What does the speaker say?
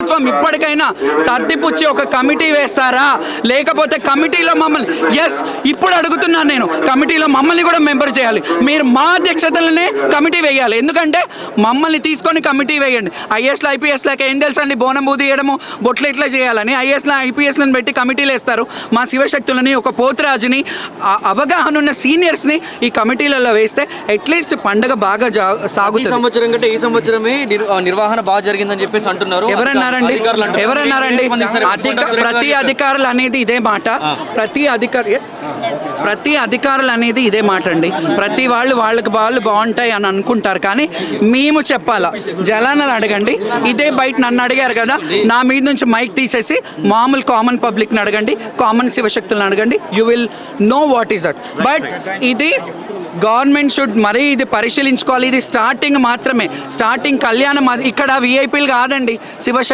ప్రభుత్వం ఇప్పటికైనా సర్దిపుచ్చి ఒక కమిటీ వేస్తారా? లేకపోతే కమిటీలో మమ్మల్ని ఎస్ ఇప్పుడు అడుగుతున్నాను నేను. కమిటీలో మమ్మల్ని కూడా మెంబర్ చేయాలి. మీరు మా అధ్యక్షతలనే కమిటీ వేయాలి. ఎందుకంటే మమ్మల్ని తీసుకొని కమిటీ వేయండి. ఐఏఎస్లో ఐపీఎస్లోకి ఏం తెలుసండి? బోనం బూది వేయడము బొట్లు ఎట్లా చేయాలని ఐఏఎస్లో ఐపీఎస్లను పెట్టి కమిటీలు వేస్తారు మా శివశక్తులని ఒక పోతురాజుని అవగాహన ఉన్న సీనియర్స్ని ఈ కమిటీలలో వేస్తే అట్లీస్ట్ పండగ బాగా సాగుతుంది. సంవత్సరం కంటే ఈ సంవత్సరమే నిర్వహణ బాగా జరిగిందని చెప్పేసి అంటున్నారు. ఎవరన్నారండి. ఎవరన్నారండి. అధిక ప్రతి అధికారులు అనేది ఇదే మాట. ప్రతి అధికారి yes. ప్రతి అధికారులు అనేది ఇదే మాట అండి. ప్రతి వాళ్ళు వాళ్ళకి వాళ్ళు బాగుంటాయి అని అనుకుంటారు. కానీ మేము చెప్పాలా? జలాలను అడగండి. ఇదే బయట నన్ను అడిగారు కదా. నా మీద నుంచి మైక్ తీసేసి మామూలు కామన్ పబ్లిక్ని అడగండి. కామన్ శివశక్తులను అడగండి. You will know what is that but ఇది గవర్నమెంట్ షుడ్ మరీ ఇది పరిశీలించుకోవాలి. ఇది స్టార్టింగ్ మాత్రమే. స్టార్టింగ్ కళ్యాణం ఇక్కడ విఐపీలు కాదండి. శివశక్తి